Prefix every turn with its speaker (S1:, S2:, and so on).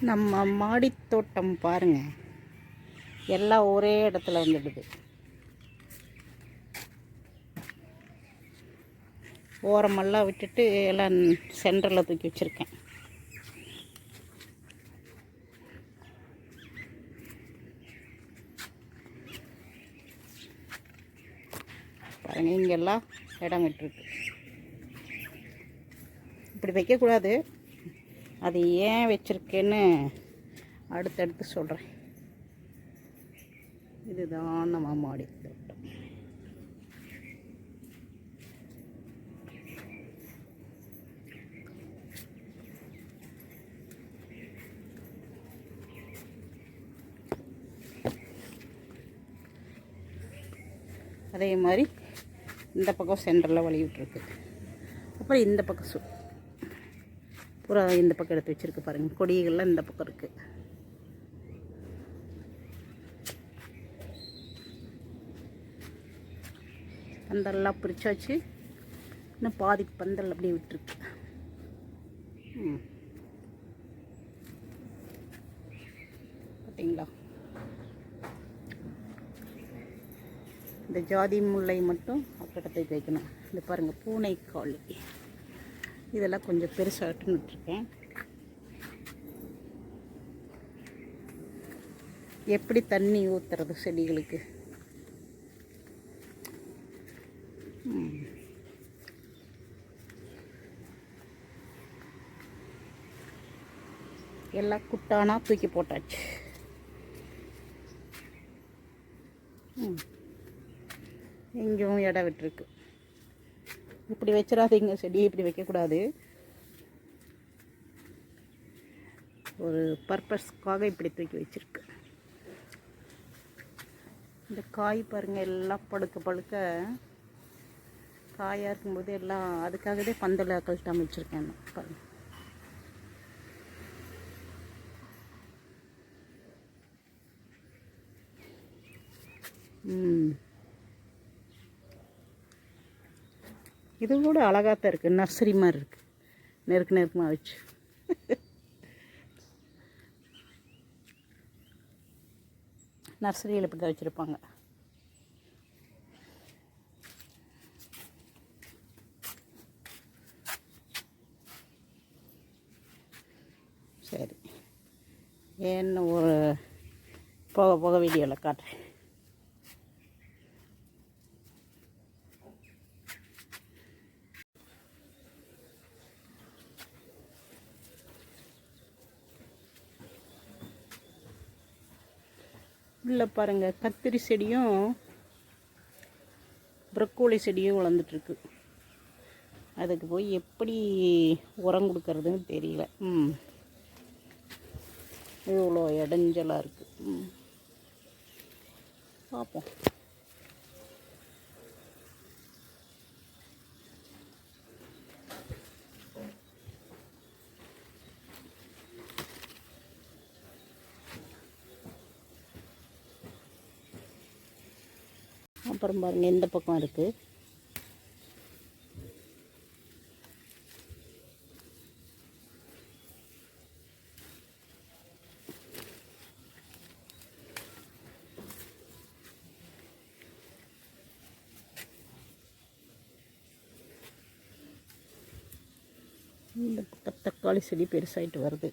S1: நம்ம மாடித்தோட்டம் பாருங்க. எல்லாம் ஒரே இடத்துல வந்துடுது ஓரமெல்லாம் விட்டுட்டு எல்லாம் சென்டரில் தூக்கி வச்சுருக்கேன். பாருங்க இங்கெல்லாம் இடம் விட்டுருக்கு. இப்படி வைக்கக்கூடாது. அது ஏன் வச்சுருக்கேன்னு அடுத்தடுத்து சொல்கிறேன் இதுதான் நம்ம மாடி தோட்டம். அதே மாதிரி இந்த பக்கம் சென்டரில் வழி விட்டுருக்கு அப்புறம் இந்த பக்கம் சு பூரா இந்த பக்கம் எடுத்து வச்சுருக்கு பாருங்கள் கொடிகள்லாம் இந்த பக்கம் இருக்குது பந்தல்லாம் பிரிச்சாச்சு. இன்னும் பாதி பந்தல் அப்படியே விட்டுருக்கு. ம். பார்த்தீங்களா இந்த ஜாதி முல்லை மட்டும் அக்கடத்துக்கு வைக்கணும். இந்த பாருங்கள் பூனை இதெல்லாம் கொஞ்சம் பெருசாகட்டுன்னு விட்டுருக்கேன். எப்படி தண்ணி ஊற்றுறது செடிகளுக்கு? எல்லாம் குட்டானா தூக்கி போட்டாச்சு. ம். இங்கேயும் இடம் விட்டுருக்கு. இப்படி வச்சிடாதீங்க செடியை இப்படி வைக்கக்கூடாது. ஒரு பர்பஸ்க்காக இப்படி தூக்கி வச்சிருக்கு. இந்த காய் பாருங்கள் எல்லாம் பழுக்க பழுக்க காயாக இருக்கும்போது எல்லாம் அதுக்காகவே பந்தல் கழட்டாமல் வச்சுருக்கேன் பாருங்க. ம். இது கூட அழகாக தான் இருக்குது நர்சரி மாதிரி இருக்குது நெருக்கு நெருக்கமாக வச்சு. நர்சரியில் இப்படி தான் வச்சுருப்பாங்க. சரி. என்ன ஒரு போக போக வீடியோவில் காட்டுறேன். உள்ளே பாருங்கள் கத்திரி செடியும் ப்ரக்கோலி செடியும் வளர்ந்துட்டுருக்கு. அதுக்கு போய் எப்படி உரம் கொடுக்கறதுன்னு தெரியல. ம். இவ்வளோ இடைஞ்சலாக இருக்குது ம். பார்ப்போம். அப்புறம் பாருங்கள் இந்த பக்கம் இருக்குது இந்த பக்கம் தக்காளி செடி பெருசாயிட்டு வருது.